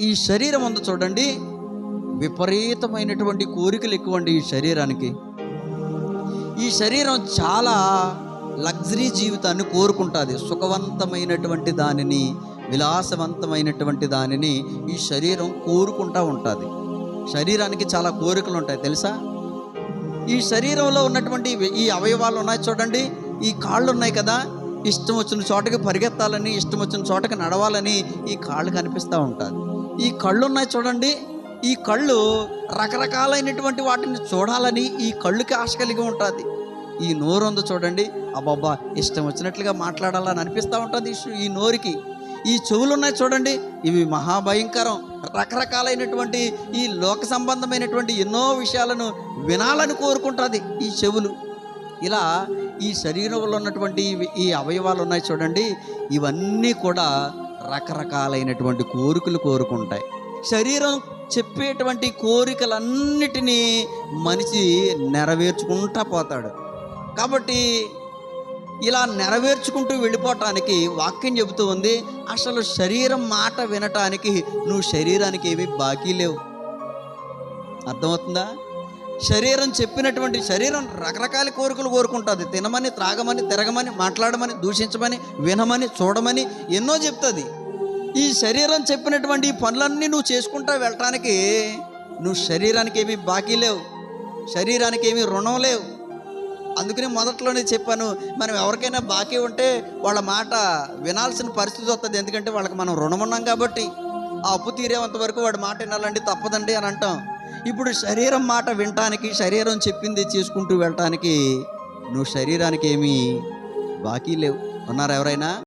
ఈ శరీరం ఉంది చూడండి విపరీతమైనటువంటి కోరికలు ఎక్కువండి ఈ శరీరానికి. ఈ శరీరం చాలా లగ్జరీ జీవితాన్ని కోరుకుంటుంది. సుఖవంతమైనటువంటి దానిని విలాసవంతమైనటువంటి దానిని ఈ శరీరం కోరుకుంటా ఉంటుంది. శరీరానికి చాలా కోరికలు ఉంటాయి తెలుసా? ఈ శరీరంలో ఉన్నటువంటి ఈ అవయవాలు ఉన్నాయి చూడండి ఈ కాళ్ళు ఉన్నాయి కదా ఇష్టం వచ్చిన చోటకి పరిగెత్తాలని ఇష్టం వచ్చిన చోటకి నడవాలని ఈ కాళ్ళు కనిపిస్తూ ఉంటుంది. ఈ కళ్ళు ఉన్నాయి చూడండి. ఈ కళ్ళు రకరకాలైనటువంటి వాటిని చూడాలని ఈ కళ్ళుకి ఆశ కలిగి ఉంటుంది. ఈ నోరు ఉంది చూడండి. అబ్బాబ్బా ఇష్టం వచ్చినట్లుగా మాట్లాడాలని అనిపిస్తూ ఉంటుంది ఈ నోరుకి. ఈ చెవులు ఉన్నాయి చూడండి. ఇవి మహాభయంకరం. రకరకాలైనటువంటి ఈ లోక సంబంధమైనటువంటి ఎన్నో విషయాలను వినాలని కోరుకుంటుంది ఈ చెవులు. ఇలా ఈ శరీరంలో ఉన్నటువంటి ఈ అవయవాలు ఉన్నాయి చూడండి. ఇవన్నీ కూడా రకరకాలైనటువంటి కోరికలు కోరుకుంటాయి. శరీరం చెప్పేటువంటి కోరికలన్నిటినీ మనిషి నెరవేర్చుకుంటా పోతాడు. కాబట్టి ఇలా నెరవేర్చుకుంటూ వెళ్ళిపోవటానికి వాక్యం చెబుతూ ఉంది అసలు శరీరం మాట వినటానికి నువ్వు శరీరానికి ఏమీ బాకీ లేవు. అర్థమవుతుందా? శరీరం చెప్పినటువంటి శరీరం రకరకాల కోరికలు కోరుకుంటుంది. తినమని త్రాగమని తిరగమని మాట్లాడమని దూషించమని వినమని చూడమని ఎన్నో చెప్తుంది. ఈ శరీరం చెప్పినటువంటి ఈ పనులన్నీ నువ్వు చేసుకుంటా వెళ్ళటానికి నువ్వు శరీరానికి ఏమీ బాకీ లేవు. శరీరానికి ఏమీ రుణం లేవు. అందుకనే మొదట్లోనే చెప్పాను మనం ఎవరికైనా బాకీ ఉంటే వాళ్ళ మాట వినాల్సిన పరిస్థితి వస్తుంది. ఎందుకంటే వాళ్ళకి మనం రుణం ఉన్నాం కాబట్టి ఆ అప్పు తీరేంత వరకు వాడి మాట వినాలండి తప్పదండి అని అంటాం. ఇప్పుడు శరీరం మాట వినటానికి శరీరం చెప్పింది చేసుకుంటూ వెళ్ళటానికి నువ్వు శరీరానికి ఏమీ బాకీ లేవు. ఉన్నారు ఎవరైనా?